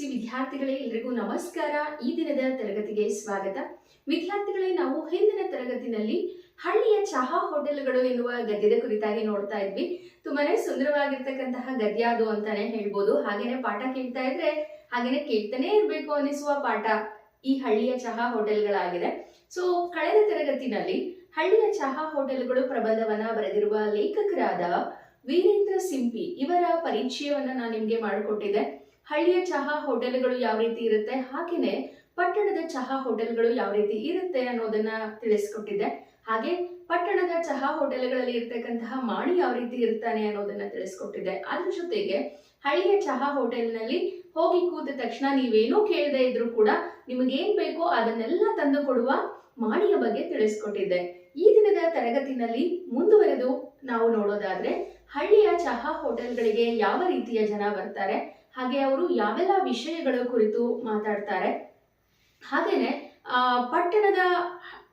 ವಿದ್ಯಾರ್ಥಿಗಳೇ, ಎಲ್ರಿಗೂ ನಮಸ್ಕಾರ. ಈ ದಿನದ ತರಗತಿಗೆ ಸ್ವಾಗತ. ವಿದ್ಯಾರ್ಥಿಗಳೇ, ನಾವು ಹಿಂದಿನ ತರಗತಿನಲ್ಲಿ ಹಳ್ಳಿಯ ಚಹಾ ಹೋಟೆಲ್ಗಳು ಎನ್ನುವ ಗದ್ಯದ ಕುರಿತಾಗಿ ನೋಡ್ತಾ ಇದ್ವಿ. ತುಂಬಾನೇ ಸುಂದರವಾಗಿರ್ತಕ್ಕಂತಹ ಗದ್ಯ ಅದು ಅಂತಾನೆ ಹೇಳ್ಬೋದು. ಹಾಗೇನೆ ಪಾಠ ಕೇಳ್ತಾ ಇದ್ರೆ ಹಾಗೇನೆ ಕೇಳ್ತಾನೆ ಇರ್ಬೇಕು ಅನಿಸುವ ಪಾಠ ಈ ಹಳ್ಳಿಯ ಚಹಾ ಹೋಟೆಲ್ಗಳಾಗಿದೆ. ಸೊ ಕಳೆದ ತರಗತಿನಲ್ಲಿ ಹಳ್ಳಿಯ ಚಹಾ ಹೋಟೆಲ್ಗಳು ಪ್ರಬಂಧವನ್ನ ಬರೆದಿರುವ ಲೇಖಕರಾದ ವೀರೇಂದ್ರ ಸಿಂಪಿ ಇವರ ಪರಿಚಯವನ್ನ ನಾನು ನಿಮ್ಗೆ ಮಾಡಿಕೊಟ್ಟಿದ್ದೆ. ಹಳ್ಳಿಯ ಚಹಾ ಹೋಟೆಲ್ಗಳು ಯಾವ ರೀತಿ ಇರುತ್ತೆ? ಹಾಗೇನೆ ಪಟ್ಟಣದ ಚಹಾ ಹೋಟೆಲ್ಗಳು ಯಾವ ರೀತಿ ಇರುತ್ತೆ ಅನ್ನೋದನ್ನ ತಿಳಿಸ್ಕೊಟ್ಟಿದ್ದೆ. ಹಾಗೆ ಪಟ್ಟಣದ ಚಹಾ ಹೋಟೆಲ್ಗಳಲ್ಲಿ ಇರ್ತಕ್ಕಂತಹ ಮಾಣಿ ಯಾವ ರೀತಿ ಇರ್ತಾನೆ ಅನ್ನೋದನ್ನ ತಿಳಿಸ್ಕೊಟ್ಟಿದ್ದೆ. ಅದ್ರ ಜೊತೆಗೆ ಹಳ್ಳಿಯ ಚಹಾ ಹೋಟೆಲ್ನಲ್ಲಿ ಹೋಗಿ ಕೂತ ತಕ್ಷಣ ನೀವೇನೂ ಕೇಳದೆ ಇದ್ರೂ ಕೂಡ ನಿಮಗೇನ್ ಬೇಕೋ ಅದನ್ನೆಲ್ಲ ತಂದು ಕೊಡುವ ಮಾಣಿಯ ಬಗ್ಗೆ ತಿಳಿಸ್ಕೊಟ್ಟಿದ್ದೆ. ಈ ದಿನದ ತರಗತಿನಲ್ಲಿ ಮುಂದುವರೆದು ನಾವು ನೋಡೋದಾದ್ರೆ ಹಳ್ಳಿಯ ಚಹಾ ಹೋಟೆಲ್ಗಳಿಗೆ ಯಾವ ರೀತಿಯ ಜನ ಬರ್ತಾರೆ? ಹಾಗೆ ಅವರು ಯಾವೆಲ್ಲ ವಿಷಯಗಳ ಕುರಿತು ಮಾತಾಡ್ತಾರೆ. ಹಾಗೆಯೇ ಪಟ್ಟಣದ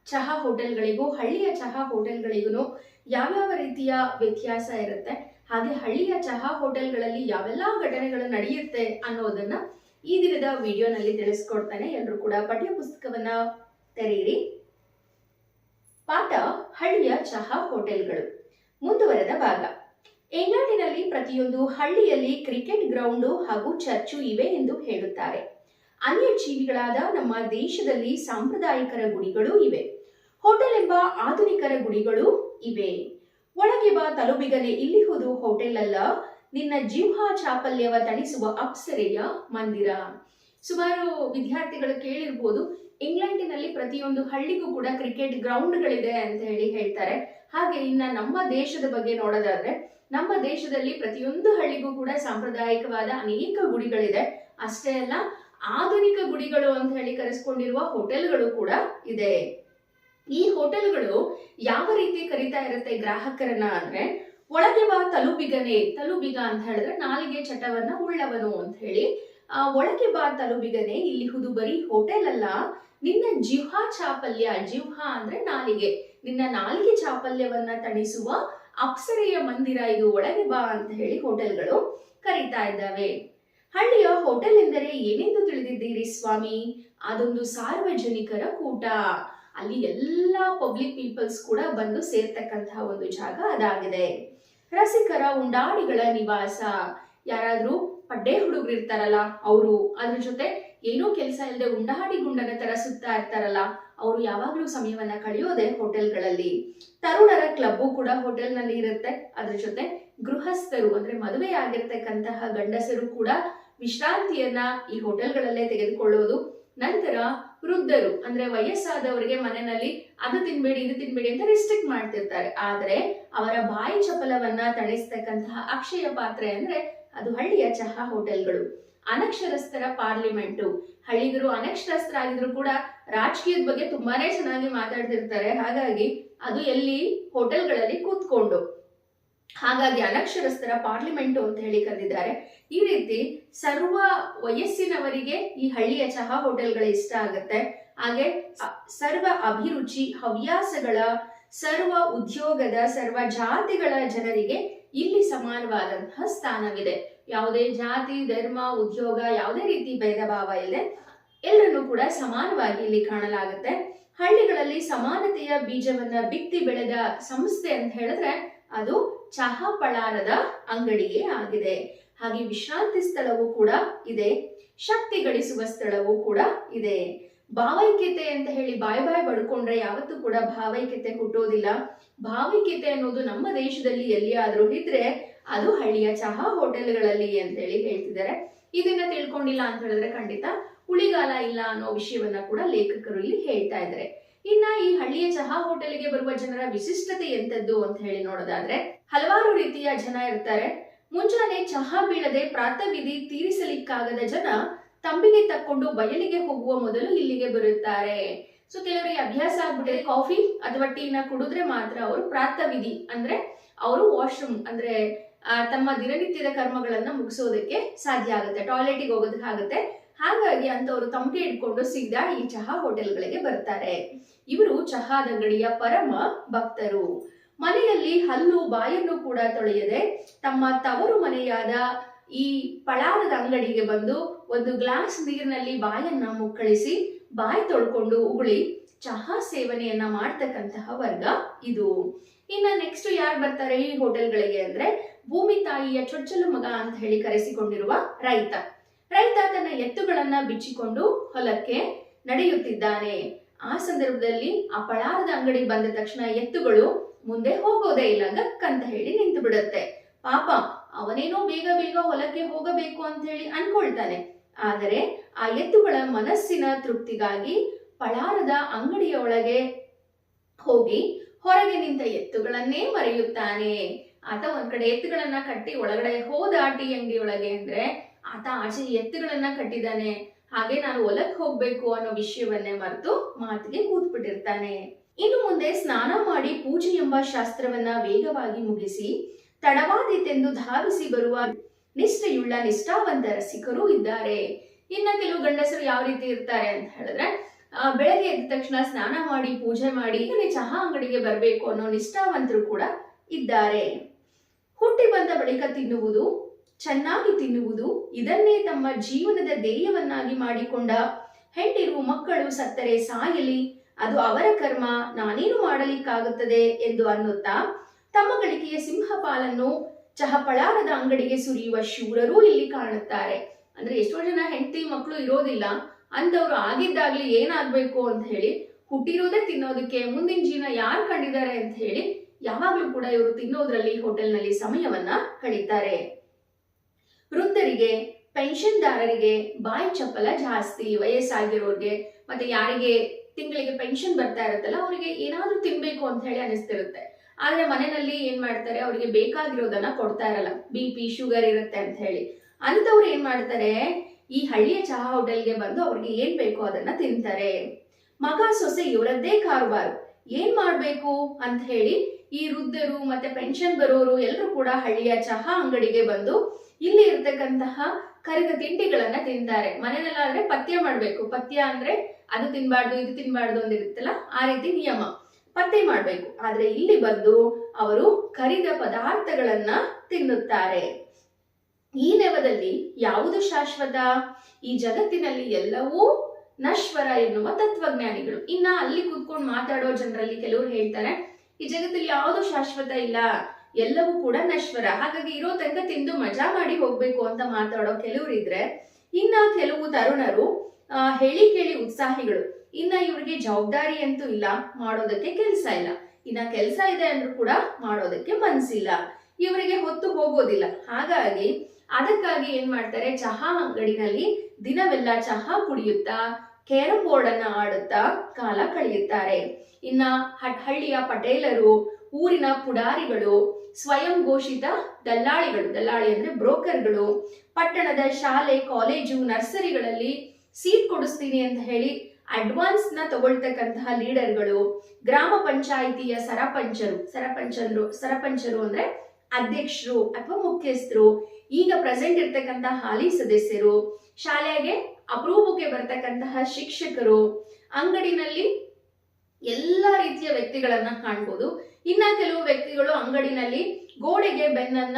ಚಹಾ ಹೋಟೆಲ್ಗಳಿಗೂ, ಹಳ್ಳಿಯ ಚಹಾ ಹೋಟೆಲ್ಗಳಿಗೂ ಯಾವ್ಯಾವ ರೀತಿಯ ವ್ಯತ್ಯಾಸ ಇರುತ್ತೆ? ಹಾಗೆ ಹಳ್ಳಿಯ ಚಹಾ ಹೋಟೆಲ್ಗಳಲ್ಲಿ ಯಾವೆಲ್ಲ ಘಟನೆಗಳು ನಡೆಯುತ್ತೆ ಅನ್ನೋದನ್ನ ಈ ದಿನದ ವಿಡಿಯೋನಲ್ಲಿ ತಿಳಿಸ್ಕೊಡ್ತಾನೆ. ಎಲ್ಲರೂ ಕೂಡ ಪಠ್ಯ ಪುಸ್ತಕವನ್ನ ತೆರೆಯಿರಿ. ಪಾಠ ಹಳ್ಳಿಯ ಚಹಾ ಹೋಟೆಲ್ಗಳು. ಮುಂದುವರೆದ ಭಾಗ. ಇಂಗ್ಲೆಂಡಿನಲ್ಲಿ ಪ್ರತಿಯೊಂದು ಹಳ್ಳಿಯಲ್ಲಿ ಕ್ರಿಕೆಟ್ ಗ್ರೌಂಡು ಹಾಗೂ ಚರ್ಚು ಇವೆ ಎಂದು ಹೇಳುತ್ತಾರೆ. ಅನ್ಯ ಜೀವಿಗಳಾದ ನಮ್ಮ ದೇಶದಲ್ಲಿ ಸಾಂಪ್ರದಾಯಿಕರ ಗುಡಿಗಳು ಇವೆ. ಹೋಟೆಲ್ ಎಂಬ ಆಧುನಿಕರ ಗುಡಿಗಳು ಇವೆ. ಒಳಗೆ ಬಾ ತಲುಬಿಗನೆ ಇಲ್ಲಿಹುದು ಹೋಟೆಲ್ ಅಲ್ಲ. ನಿನ್ನ ಜಿಂಹ ಚಾಪಲ್ಯವ ತಣಿಸುವ ಅಪ್ಸರೆಯ ಮಂದಿರ. ಸುಮಾರು ವಿದ್ಯಾರ್ಥಿಗಳು ಕೇಳಿರ್ಬೋದು, ಇಂಗ್ಲೆಂಡಿನಲ್ಲಿ ಪ್ರತಿಯೊಂದು ಹಳ್ಳಿಗೂ ಕೂಡ ಕ್ರಿಕೆಟ್ ಗ್ರೌಂಡ್ಗಳಿದೆ ಅಂತ ಹೇಳಿ ಹೇಳ್ತಾರೆ. ಹಾಗೆ ಇನ್ನ ನಮ್ಮ ದೇಶದ ಬಗ್ಗೆ ನೋಡೋದಾದ್ರೆ ನಮ್ಮ ದೇಶದಲ್ಲಿ ಪ್ರತಿಯೊಂದು ಹಳ್ಳಿಗೂ ಕೂಡ ಸಾಂಪ್ರದಾಯಿಕವಾದ ಅನೇಕ ಗುಡಿಗಳಿದೆ. ಅಷ್ಟೇ ಅಲ್ಲ, ಆಧುನಿಕ ಗುಡಿಗಳು ಅಂತ ಹೇಳಿ ಕರೆಸ್ಕೊಂಡಿರುವ ಹೋಟೆಲ್ಗಳು ಕೂಡ ಇದೆ. ಈ ಹೋಟೆಲ್ಗಳು ಯಾವ ರೀತಿ ಕರಿತಾ ಇರುತ್ತೆ ಗ್ರಾಹಕರನ್ನ ಅಂದ್ರೆ, ಒಳಗೆ ಬಾ ತಲುಬಿಗನೆ, ತಲುಬಿಗ ಅಂತ ಹೇಳಿದ್ರೆ ನಾಲಿಗೆ ಚಟವನ್ನ ಉಳ್ಳವನು ಅಂತ ಹೇಳಿ, ಆ, ಒಳಗೆ ಬಾ ತಲುಬಿಗನೆ ಇಲ್ಲಿ ಹುದು ಬರೀ ಹೋಟೆಲ್ ಅಲ್ಲ, ನಿನ್ನ ಜಿಹ್ವಾ ಚಾಪಲ್ಯ ಜಿಹ್ವಾ ಅಂದ್ರೆ ನಾಲಿಗೆ. ನಿನ್ನ ನಾಲ್ಗೆ ಚಾಪಲ್ಯವನ್ನ ತಣಿಸುವ ಅಪ್ಸರೆಯ ಮಂದಿರ ಇದು ಒಳಗೆ ಬಾ ಅಂತ ಹೇಳಿ ಹೋಟೆಲ್ಗಳು ಕರೀತಾ ಇದ್ದಾವೆ. ಹಳ್ಳಿಯ ಹೋಟೆಲ್ ಎಂದರೆ ಏನೆಂದು ತಿಳಿದಿದ್ದೀರಿ ಸ್ವಾಮಿ? ಅದೊಂದು ಸಾರ್ವಜನಿಕರ ಕೂಟ. ಅಲ್ಲಿ ಎಲ್ಲ ಪಬ್ಲಿಕ್ ಪೀಪಲ್ಸ್ ಕೂಡ ಬಂದು ಸೇರ್ತಕ್ಕಂತಹ ಒಂದು ಜಾಗ ಅದಾಗಿದೆ. ರಸಿಕರ ಉಂಡಾಡಿಗಳ ನಿವಾಸ. ಯಾರಾದ್ರೂ ಪಡ್ಡೆ ಹುಡುಗರು ಇರ್ತಾರಲ್ಲ ಅವರು ಅದ್ರ ಜೊತೆ ಏನೂ ಕೆಲಸ ಇಲ್ಲದೆ ಉಂಡಾಡಿ ಗುಂಡನ ತರ ಸುತ್ತಾ ಇರ್ತಾರಲ್ಲ ಅವರು ಯಾವಾಗ್ಲೂ ಸಮಯವನ್ನ ಕಳೆಯೋದೆ ಹೋಟೆಲ್ಗಳಲ್ಲಿ. ತರುಣರ ಕ್ಲಬ್ಬು ಕೂಡ ಹೋಟೆಲ್ನಲ್ಲಿ ಇರುತ್ತೆ. ಅದ್ರ ಜೊತೆ ಗೃಹಸ್ಥರು ಅಂದ್ರೆ ಮದುವೆ ಆಗಿರ್ತಕ್ಕಂತಹ ಗಂಡಸರು ಕೂಡ ವಿಶ್ರಾಂತಿಯನ್ನ ಈ ಹೋಟೆಲ್ಗಳಲ್ಲೇ ತೆಗೆದುಕೊಳ್ಳೋದು. ನಂತರ ವೃದ್ಧರು ಅಂದ್ರೆ ವಯಸ್ಸಾದವರಿಗೆ ಮನೆಯಲ್ಲಿ ಅದು ತಿನ್ಬೇಡಿ, ಇದು ತಿನ್ಬೇಡಿ ಅಂತ ರಿಸ್ಟ್ರಿಕ್ಟ್ ಮಾಡ್ತಿರ್ತಾರೆ. ಆದ್ರೆ ಅವರ ಬಾಯಿ ಚಪಲವನ್ನ ತಣಿಸ್ತಕ್ಕಂತಹ ಅಕ್ಷಯ ಪಾತ್ರೆ ಅಂದ್ರೆ ಅದು ಹಳ್ಳಿಯ ಚಹಾ ಹೋಟೆಲ್ಗಳು. ಅನಕ್ಷರಸ್ಥರ ಪಾರ್ಲಿಮೆಂಟು. ಹಳ್ಳಿಗರು ಅನಕ್ಷರಸ್ಥರಾಗಿದ್ರು ಕೂಡ ರಾಜಕೀಯದ ಬಗ್ಗೆ ತುಂಬಾನೇ ಚೆನ್ನಾಗಿ ಮಾತಾಡ್ತಿರ್ತಾರೆ. ಹಾಗಾಗಿ ಅದು ಎಲ್ಲಿ ಹೋಟೆಲ್ಗಳಲ್ಲಿ ಕೂತ್ಕೊಂಡು. ಹಾಗಾಗಿ ಅನಕ್ಷರಸ್ಥರ ಪಾರ್ಲಿಮೆಂಟು ಅಂತ ಹೇಳಿ ಕರೆದಿದ್ದಾರೆ. ಈ ರೀತಿ ಸರ್ವ ವಯಸ್ಸಿನವರಿಗೆ ಈ ಹಳ್ಳಿಯ ಚಹಾ ಹೋಟೆಲ್ಗಳು ಇಷ್ಟ ಆಗುತ್ತೆ. ಹಾಗೆ ಸರ್ವ ಅಭಿರುಚಿ, ಹವ್ಯಾಸಗಳ, ಸರ್ವ ಉದ್ಯೋಗದ, ಸರ್ವ ಜಾತಿಗಳ ಜನರಿಗೆ ಇಲ್ಲಿ ಸಮಾನವಾದಂತಹ ಸ್ಥಾನವಿದೆ. ಯಾವುದೇ ಜಾತಿ, ಧರ್ಮ, ಉದ್ಯೋಗ ಯಾವುದೇ ರೀತಿ ಭೇದ ಭಾವ ಇದೆ ಎಲ್ಲರನ್ನು ಕೂಡ ಸಮಾನವಾಗಿ ಇಲ್ಲಿ ಕಾಣಲಾಗುತ್ತೆ. ಹಳ್ಳಿಗಳಲ್ಲಿ ಸಮಾನತೆಯ ಬೀಜವನ್ನ ಬಿತ್ತಿ ಬೆಳೆದ ಸಂಸ್ಥೆ ಅಂತ ಹೇಳಿದ್ರೆ ಅದು ಚಹಾ ಪಳಾರದ ಅಂಗಡಿಯೇ ಆಗಿದೆ. ಹಾಗೆ ವಿಶ್ರಾಂತಿ ಸ್ಥಳವೂ ಕೂಡ ಇದೆ. ಶಕ್ತಿ ಗಳಿಸುವ ಸ್ಥಳವೂ ಕೂಡ ಇದೆ. ಭಾವೈಕ್ಯತೆ ಅಂತ ಹೇಳಿ ಬಾಯ್ ಬಾಯ್ ಬಡ್ಕೊಂಡ್ರೆ ಯಾವತ್ತೂ ಕೂಡ ಭಾವೈಕ್ಯತೆ ಹುಟ್ಟೋದಿಲ್ಲ ಭಾವೈಕ್ಯತೆ ಅನ್ನೋದು ನಮ್ಮ ದೇಶದಲ್ಲಿ ಎಲ್ಲಿಯಾದ್ರೂ ಇದ್ರೆ ಅದು ಹಳ್ಳಿಯ ಚಹಾ ಹೋಟೆಲ್ಗಳಲ್ಲಿ ಅಂತ ಹೇಳಿ ಹೇಳ್ತಿದ್ದಾರೆ. ಇದನ್ನ ತಿಳ್ಕೊಂಡಿಲ್ಲ ಅಂತ ಹೇಳಿದ್ರೆ ಖಂಡಿತ ಉಳಿಗಾಲ ಇಲ್ಲ ಅನ್ನೋ ವಿಷಯವನ್ನ ಕೂಡ ಲೇಖಕರು ಇಲ್ಲಿ ಹೇಳ್ತಾ ಇದ್ದಾರೆ. ಇನ್ನ ಈ ಹಳ್ಳಿಯ ಚಹಾ ಹೋಟೆಲ್ಗೆ ಬರುವ ಜನರ ವಿಶಿಷ್ಟತೆ ಎಂತದ್ದು ಅಂತ ಹೇಳಿ ನೋಡೋದಾದ್ರೆ, ಹಲವಾರು ರೀತಿಯ ಜನ ಇರ್ತಾರೆ. ಮುಂಜಾನೆ ಚಹಾ ಬೀಳದೆ ಪ್ರಾತವಿಧಿ ತೀರಿಸಲಿಕ್ಕಾಗದ ಜನ ತಂಬಿಗೆ ತಕ್ಕೊಂಡು ಬಯಲಿಗೆ ಹೋಗುವ ಮೊದಲು ಇಲ್ಲಿಗೆ ಬರುತ್ತಾರೆ. ಸೊ ಕೆಲವರಿಗೆ ಅಭ್ಯಾಸ ಆಗ್ಬಿಟ್ಟಿದೆ. ಕಾಫಿ ಅಥವಾ ಟೀನ ಕುಡಿದ್ರೆ ಮಾತ್ರ ಅವರು ಪ್ರಾತವಿಧಿ ಅಂದ್ರೆ ಅವರು ವಾಶ್ರೂಮ್ ಅಂದ್ರೆ ತಮ್ಮ ದಿನನಿತ್ಯದ ಕರ್ಮಗಳನ್ನ ಮುಗಿಸೋದಕ್ಕೆ ಸಾಧ್ಯ ಆಗುತ್ತೆ. ಟಾಯ್ಲೆಟಿಗೆ ಹೋಗೋದಕ್ಕೆ ಆಗುತ್ತೆ ಹಾಗಾಗಿ ಅಂತವರು ತಂಪೆ ಇಟ್ಕೊಂಡು ಸೀದಾ ಈ ಚಹಾ ಹೋಟೆಲ್ಗಳಿಗೆ ಬರ್ತಾರೆ. ಇವರು ಚಹಾದಂಗಡಿಯ ಪರಮ ಭಕ್ತರು. ಮನೆಯಲ್ಲಿ ಹಲ್ಲು ಬಾಯನ್ನು ಕೂಡ ತೊಳೆಯದೆ ತಮ್ಮ ತವರು ಮನೆಯಾದ ಈ ಪಳಾರದ ಅಂಗಡಿಗೆ ಬಂದು ಒಂದು ಗ್ಲಾಸ್ ನೀರಿನಲ್ಲಿ ಬಾಯನ್ನ ಮುಕ್ಕಳಿಸಿ ಬಾಯಿ ತೊಳ್ಕೊಂಡು ಉಗುಳಿ ಚಹಾ ಸೇವನೆಯನ್ನ ಮಾಡ್ತಕ್ಕಂತಹ ವರ್ಗ ಇದು. ಇನ್ನ ನೆಕ್ಸ್ಟ್ ಯಾರು ಬರ್ತಾರೆ ಈ ಹೋಟೆಲ್ಗಳಿಗೆ ಅಂದ್ರೆ ಭೂಮಿ ತಾಯಿಯ ಚೊಚ್ಚಲು ಮಗ ಅಂತ ಹೇಳಿ ಕರೆಸಿಕೊಂಡಿರುವ ರೈತ. ರೈತ ತನ್ನ ಎತ್ತುಗಳನ್ನ ಬಿಚ್ಚಿಕೊಂಡು ಹೊಲಕ್ಕೆ ನಡೆಯುತ್ತಿದ್ದಾನೆ. ಆ ಸಂದರ್ಭದಲ್ಲಿ ಆ ಪಳಾರದ ಅಂಗಡಿ ಬಂದ ತಕ್ಷಣ ಎತ್ತುಗಳು ಮುಂದೆ ಹೋಗೋದೇ ಇಲ್ಲ ಗಕ್ ಅಂತ ಹೇಳಿ ನಿಂತು ಬಿಡುತ್ತೆ. ಪಾಪ, ಅವನೇನೋ ಬೇಗ ಬೇಗ ಹೊಲಕ್ಕೆ ಹೋಗಬೇಕು ಅಂತ ಹೇಳಿ ಅನ್ಕೊಳ್ತಾನೆ. ಆದರೆ ಆ ಎತ್ತುಗಳ ಮನಸ್ಸಿನ ತೃಪ್ತಿಗಾಗಿ ಪಳಾರದ ಅಂಗಡಿಯ ಒಳಗೆ ಹೋಗಿ ಹೊರಗೆ ನಿಂತ ಎತ್ತುಗಳನ್ನೇ ಮರೆಯುತ್ತಾನೆ. ಆತ ಒಂದ್ ಕಡೆ ಎತ್ತುಗಳನ್ನ ಕಟ್ಟಿ ಒಳಗಡೆ ಹೋದ ಟೀ ಅಂಗಡಿ ಒಳಗೆ ಅಂದ್ರೆ ಆತ ಆಚೆ ಎತ್ತುಗಳನ್ನ ಕಟ್ಟಿದ್ದಾನೆ. ಹಾಗೆ ನಾನು ಹೊಲಕ್ ಹೋಗ್ಬೇಕು ಅನ್ನೋ ವಿಷಯವನ್ನೇ ಮರೆತು ಮಾತಿಗೆ ಕೂತ್ಬಿಟ್ಟಿರ್ತಾನೆ. ಇನ್ನು ಮುಂದೆ ಸ್ನಾನ ಮಾಡಿ ಪೂಜೆ ಎಂಬ ಶಾಸ್ತ್ರವನ್ನ ವೇಗವಾಗಿ ಮುಗಿಸಿ ತಡವಾದೀತೆಂದು ಧಾವಿಸಿ ಬರುವ ನಿಷ್ಠೆಯುಳ್ಳ ನಿಷ್ಠಾವಂತ ರಸಿಕರು ಇದ್ದಾರೆ. ಇನ್ನ ಕೆಲವು ಗಂಡಸರು ಯಾವ ರೀತಿ ಇರ್ತಾರೆ ಅಂತ ಹೇಳಿದ್ರೆ ಬೆಳಗ್ಗೆ ಎದ್ದ ತಕ್ಷಣ ಸ್ನಾನ ಮಾಡಿ ಪೂಜೆ ಮಾಡಿ ಚಹಾ ಅಂಗಡಿಗೆ ಬರಬೇಕು ಅನ್ನೋ ನಿಷ್ಠಾವಂತರು ಕೂಡ ಇದ್ದಾರೆ. ಹುಟ್ಟಿ ಬಂದ ಬಳಿಕ ತಿನ್ನುವುದು ಚೆನ್ನಾಗಿ ತಿನ್ನುವುದು ಇದನ್ನೇ ತಮ್ಮ ಜೀವನದ ಧ್ಯೇಯವನ್ನಾಗಿ ಮಾಡಿಕೊಂಡ ಹೆಂಡಿರು ಮಕ್ಕಳು ಸತ್ತರೆ ಸಾಯಲಿ, ಅದು ಅವರ ಕರ್ಮ, ನಾನೇನು ಮಾಡಲಿಕ್ಕಾಗುತ್ತದೆ ಎಂದು ಅನ್ನುತ್ತಾ ತಮ್ಮ ಗಳಿಕೆಯ ಸಿಂಹಪಾಲನ್ನು ಚಹಪಳಾರದ ಅಂಗಡಿಗೆ ಸುರಿಯುವ ಶೂರರೂ ಇಲ್ಲಿ ಕಾಣುತ್ತಾರೆ. ಅಂದ್ರೆ ಎಷ್ಟೋ ಜನ ಹೆಂಡತಿ ಮಕ್ಕಳು ಇರೋದಿಲ್ಲ ಅಂತವ್ರು ಆಗಿದ್ದಾಗ್ಲಿ ಏನಾಗ್ಬೇಕು ಅಂತ ಹೇಳಿ ಹುಟ್ಟಿರೋದೇ ತಿನ್ನೋದಕ್ಕೆ ಮುಂದಿನ ಜೀವನ ಯಾರು ಕಂಡಿದ್ದಾರೆ ಅಂತ ಹೇಳಿ ಯಾವಾಗ್ಲೂ ಕೂಡ ಇವರು ತಿನ್ನೋದ್ರಲ್ಲಿ, ಹೋಟೆಲ್ನಲ್ಲಿ ಸಮಯವನ್ನ ಕಳೀತಾರೆ. ವೃದ್ಧರಿಗೆ, ಪೆನ್ಷನ್ದಾರರಿಗೆ ಬಾಯಿ ಚಪ್ಪಲ ಜಾಸ್ತಿ ವಯಸ್ಸಾಗಿರೋರಿಗೆ ಮತ್ತೆ ಯಾರಿಗೆ ತಿಂಗಳಿಗೆ ಪೆನ್ಷನ್ ಬರ್ತಾ ಇರುತ್ತಲ್ಲ, ಅವರಿಗೆ ಏನಾದ್ರೂ ತಿನ್ಬೇಕು ಅಂತ ಹೇಳಿ ಅನಿಸ್ತಿರುತ್ತೆ. ಆದ್ರೆ ಮನೆಯಲ್ಲಿ ಏನ್ ಮಾಡ್ತಾರೆ, ಅವರಿಗೆ ಬೇಕಾಗಿರೋದನ್ನ ಕೊಡ್ತಾ ಇರಲ್ಲ. ಬಿ ಪಿ ಶುಗರ್ ಇರುತ್ತೆ ಅಂತ ಹೇಳಿ. ಅಂತವ್ರು ಏನ್ ಮಾಡ್ತಾರೆ, ಈ ಹಳ್ಳಿಯ ಚಹಾ ಹೋಟೆಲ್ಗೆ ಬಂದು ಅವ್ರಿಗೆ ಏನ್ ಬೇಕೋ ಅದನ್ನ ತಿಂತಾರೆ. ಮಗ ಸೊಸೆ ಇವರದ್ದೇ ಕಾರುಬಾರು. ಏನ್ ಮಾಡ್ಬೇಕು ಅಂತ ಹೇಳಿ ಈ ವೃದ್ಧರು ಮತ್ತೆ ಪೆನ್ಷನ್ ಬರೋರು ಎಲ್ಲರೂ ಕೂಡ ಹಳ್ಳಿಯ ಚಹಾ ಅಂಗಡಿಗೆ ಬಂದು ಇಲ್ಲಿ ಇರ್ತಕ್ಕಂತಹ ಕರಿದ ತಿಂಡಿಗಳನ್ನ ತಿಂತಾರೆ. ಮನೆಯಲ್ಲಾದ್ರೆ ಪಥ್ಯ ಮಾಡ್ಬೇಕು. ಪಥ್ಯ ಅಂದ್ರೆ ಅದು ತಿನ್ಬಾರ್ದು, ಇದು ತಿನ್ಬಾರ್ದು ಅಂದಿರುತ್ತಲ್ಲ, ಆ ರೀತಿ ನಿಯಮ. ಪತ್ತೆ ಮಾಡ್ಬೇಕು. ಆದ್ರೆ ಇಲ್ಲಿ ಬಂದು ಅವರು ಕರಿದ ಪದಾರ್ಥಗಳನ್ನ ತಿನ್ನುತ್ತಾರೆ. ಈ ನೆವದಲ್ಲಿ ಯಾವುದು ಶಾಶ್ವತ? ಈ ಜಗತ್ತಿನಲ್ಲಿ ಎಲ್ಲವೂ ನಶ್ವರ ಎನ್ನುವ ತತ್ವಜ್ಞಾನಿಗಳು. ಇನ್ನ ಅಲ್ಲಿ ಕೂತ್ಕೊಂಡು ಮಾತಾಡೋ ಜನರಲ್ಲಿ ಕೆಲವರು ಹೇಳ್ತಾರೆ ಈ ಜಗತ್ತಲ್ಲಿ ಯಾವುದು ಶಾಶ್ವತ ಇಲ್ಲ. ಎಲ್ಲವೂ ಕೂಡ ನಶ್ವರ. ಹಾಗಾಗಿ ಇರೋ ತನಕ ತಿಂದು ಮಜಾ ಮಾಡಿ ಹೋಗ್ಬೇಕು ಅಂತ ಮಾತಾಡೋ ಕೆಲವರು ಇದ್ರೆ ಇನ್ನ ಕೆಲವು ತರುಣರು ಹೇಳಿ ಕೇಳಿ ಉತ್ಸಾಹಿಗಳು, ಇನ್ನ ಇವ್ರಿಗೆ ಜವಾಬ್ದಾರಿ ಅಂತೂ ಇಲ್ಲ, ಮಾಡೋದಕ್ಕೆ ಕೆಲಸ ಇಲ್ಲ. ಇನ್ನ ಕೆಲಸ ಇದೆ ಅಂದ್ರೂ ಕೂಡ ಮಾಡೋದಕ್ಕೆ ಮನ್ಸಿಲ್ಲ. ಇವರಿಗೆ ಹೊತ್ತು ಹೋಗೋದಿಲ್ಲ. ಹಾಗಾಗಿ ಅದಕ್ಕಾಗಿ ಏನ್ ಮಾಡ್ತಾರೆ, ಚಹಾ ಅಂಗಡಿನಲ್ಲಿ ದಿನವೆಲ್ಲ ಚಹಾ ಕುಡಿಯುತ್ತಾ ಕ್ಯಾರಂ ಬೋರ್ಡ್ ಅನ್ನ ಆಡುತ್ತಾ ಕಾಲ ಕಳೆಯುತ್ತಾರೆ. ಇನ್ನ ಹಳ್ಳಿಯ ಪಟೇಲರು, ಊರಿನ ಪುಡಾರಿಗಳು, ಸ್ವಯಂ ಘೋಷಿತ ದಲ್ಲಾಳಿಗಳು, ದಲ್ಲಾಳಿ ಅಂದ್ರೆ ಬ್ರೋಕರ್ಗಳು, ಪಟ್ಟಣದ ಶಾಲೆ, ಕಾಲೇಜು, ನರ್ಸರಿಗಳಲ್ಲಿ ಸೀಟ್ ಕೊಡಿಸ್ತೀನಿ ಅಂತ ಹೇಳಿ ಅಡ್ವಾನ್ಸ್ನ ತಗೊಳ್ತಕ್ಕಂತಹ ಲೀಡರ್ಗಳು, ಗ್ರಾಮ ಪಂಚಾಯಿತಿಯ ಸರಪಂಚರು ಸರಪಂಚರು ಸರಪಂಚರು ಅಂದ್ರೆ ಅಧ್ಯಕ್ಷರು ಅಥವಾ ಮುಖ್ಯಸ್ಥರು, ಈಗ ಪ್ರೆಸೆಂಟ್ ಇರ್ತಕ್ಕಂತಹ ಹಾಲಿ ಸದಸ್ಯರು, ಶಾಲೆಗೆ ಅಪರೂಪಕ್ಕೆ ಬರ್ತಕ್ಕಂತಹ ಶಿಕ್ಷಕರು, ಅಂಗಡಿನಲ್ಲಿ ಎಲ್ಲ ರೀತಿಯ ವ್ಯಕ್ತಿಗಳನ್ನ ಕಾಣ್ಬೋದು. ಇನ್ನ ಕೆಲವು ವ್ಯಕ್ತಿಗಳು ಅಂಗಡಿನಲ್ಲಿ ಗೋಡೆಗೆ ಬೆನ್ನನ್ನ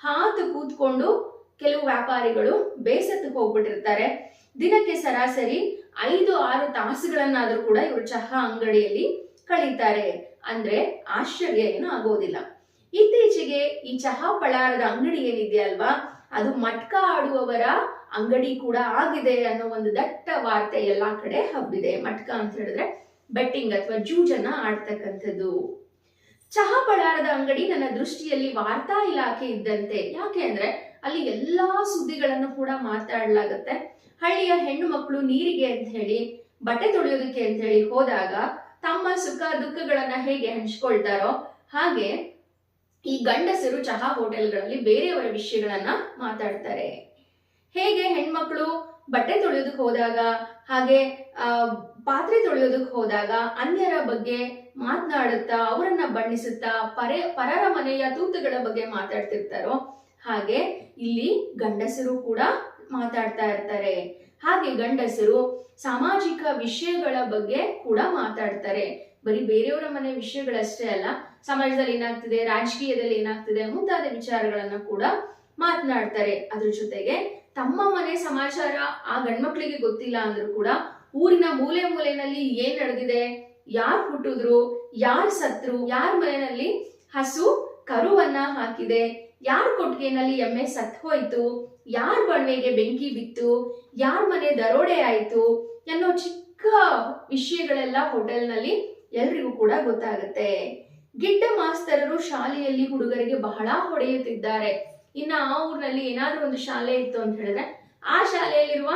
ಹಾತು ಕೂತ್ಕೊಂಡು ಕೆಲವು ವ್ಯಾಪಾರಿಗಳು ಬೇಸತ್ತು ಹೋಗ್ಬಿಟ್ಟಿರ್ತಾರೆ. ದಿನಕ್ಕೆ ಸರಾಸರಿ ಐದು, ಆರು ತಾಸುಗಳನ್ನಾದ್ರೂ ಕೂಡ ಇವರು ಚಹಾ ಅಂಗಡಿಯಲ್ಲಿ ಕಳೀತಾರೆ. ಅಂದ್ರೆ ಆಶ್ಚರ್ಯ ಏನು ಆಗೋದಿಲ್ಲ. ಇತ್ತೀಚೆಗೆ ಈ ಚಹಾ ಪಳಾರದ ಅಂಗಡಿ ಏನಿದೆ ಅಲ್ವಾ? ಅದು ಮಟ್ಕ ಆಡುವವರ ಅಂಗಡಿ ಕೂಡ ಆಗಿದೆ ಅನ್ನೋ ಒಂದು ದಟ್ಟ ವಾರ್ತೆ ಎಲ್ಲಾ ಕಡೆ ಹಬ್ಬಿದೆ. ಮಟ್ಕ ಅಂತ ಹೇಳಿದ್ರೆ ಬೆಟ್ಟಿಂಗ್ ಅಥವಾ ಜೂಜನ್ನ ಆಡ್ತಕ್ಕಂಥದ್ದು. ಚಹಾ ಬಳಾರದ ಅಂಗಡಿ ನನ್ನ ದೃಷ್ಟಿಯಲ್ಲಿ ವಾರ್ತಾ ಇಲಾಖೆ ಇದ್ದಂತೆ. ಯಾಕೆ ಅಂದ್ರೆ ಅಲ್ಲಿ ಎಲ್ಲಾ ಸುದ್ದಿಗಳನ್ನು ಕೂಡ ಮಾತಾಡ್ಲಾಗತ್ತೆ ಹಳ್ಳಿಯ ಹೆಣ್ಣು ಮಕ್ಕಳು ನೀರಿಗೆ ಅಂತ ಹೇಳಿ, ಬಟ್ಟೆ ತೊಳೆಯೋದಕ್ಕೆ ಅಂತ ಹೇಳಿ ಹೋದಾಗ ತಮ್ಮ ಸುಖ ದುಃಖಗಳನ್ನ ಹೇಗೆ ಹಂಚ್ಕೊಳ್ತಾರೋ ಹಾಗೆ ಈ ಗಂಡಸರು ಚಹಾ ಹೋಟೆಲ್ಗಳಲ್ಲಿ ಬೇರೆಯವರ ವಿಷಯಗಳನ್ನ ಮಾತಾಡ್ತಾರೆ. ಹೇಗೆ ಹೆಣ್ಮಕ್ಳು ಬಟ್ಟೆ ತೊಳೆಯೋದಕ್ಕೆ ಹೋದಾಗ ಹಾಗೆ ಪಾತ್ರೆ ತೊಳೆಯೋದಕ್ಕೆ ಹೋದಾಗ ಅನ್ಯರ ಬಗ್ಗೆ ಮಾತನಾಡುತ್ತಾ, ಅವರನ್ನ ಬಣ್ಣಿಸುತ್ತಾ, ಪರೆ, ಪರರ ಮನೆಯ ತೂತುಗಳ ಬಗ್ಗೆ ಮಾತಾಡ್ತಿರ್ತಾರೋ, ಹಾಗೆ ಇಲ್ಲಿ ಗಂಡಸರು ಕೂಡ ಮಾತಾಡ್ತಾ ಇರ್ತಾರೆ. ಹಾಗೆ ಗಂಡಸರು ಸಾಮಾಜಿಕ ವಿಷಯಗಳ ಬಗ್ಗೆ ಕೂಡ ಮಾತಾಡ್ತಾರೆ. ಬರೀ ಬೇರೆಯವರ ಮನೆ ವಿಷಯಗಳಷ್ಟೇ ಅಲ್ಲ, ಸಮಾಜದಲ್ಲಿ ಏನಾಗ್ತಿದೆ, ರಾಜಕೀಯದಲ್ಲಿ ಏನಾಗ್ತಿದೆ ಮುಂತಾದ ವಿಚಾರಗಳನ್ನ ಕೂಡ ಮಾತನಾಡ್ತಾರೆ. ಅದ್ರ ಜೊತೆಗೆ ತಮ್ಮ ಮನೆ ಸಮಾಚಾರ ಆ ಗಂಡ್ಮಕ್ಳಿಗೆ ಗೊತ್ತಿಲ್ಲ ಅಂದ್ರೂ ಕೂಡ ಊರಿನ ಮೂಲೆ ಮೂಲೆಯಲ್ಲಿ ಏನ್ ನಡೆದಿದೆ? ಯಾರು ಹುಟ್ಟಿದ್ರು? ಯಾರು ಸತ್ರು? ಯಾರ ಮನೆಯಲ್ಲಿ ಹಸು ಕರುವನ್ನ ಹಾಕಿದೆ? ಯಾರ ಕೊಟ್ಟಿಗೆನಲ್ಲಿ ಎಮ್ಮೆ ಸತ್ ಹೋಯ್ತು? ಯಾರ ಬಣ್ಣಿಗೆ ಬೆಂಕಿ ಬಿತ್ತು? ಯಾರ ಮನೆ ದರೋಡೆ ಆಯ್ತು? ಅನ್ನೋ ಚಿಕ್ಕ ವಿಷಯಗಳೆಲ್ಲ ಹೋಟೆಲ್ನಲ್ಲಿ ಎಲ್ರಿಗೂ ಕೂಡ ಗೊತ್ತಾಗುತ್ತೆ. ಗಿಡ್ಡ ಮಾಸ್ತರರು ಶಾಲೆಯಲ್ಲಿ ಹುಡುಗರಿಗೆ ಬಹಳ ಹೊಡೆಯುತ್ತಿದ್ದಾರೆ. ಇನ್ನ ಆ ಊರಿನಲ್ಲಿ ಏನಾದ್ರೂ ಒಂದು ಶಾಲೆ ಇತ್ತು ಅಂತ ಹೇಳಿದ್ರೆ, ಆ ಶಾಲೆಯಲ್ಲಿರುವ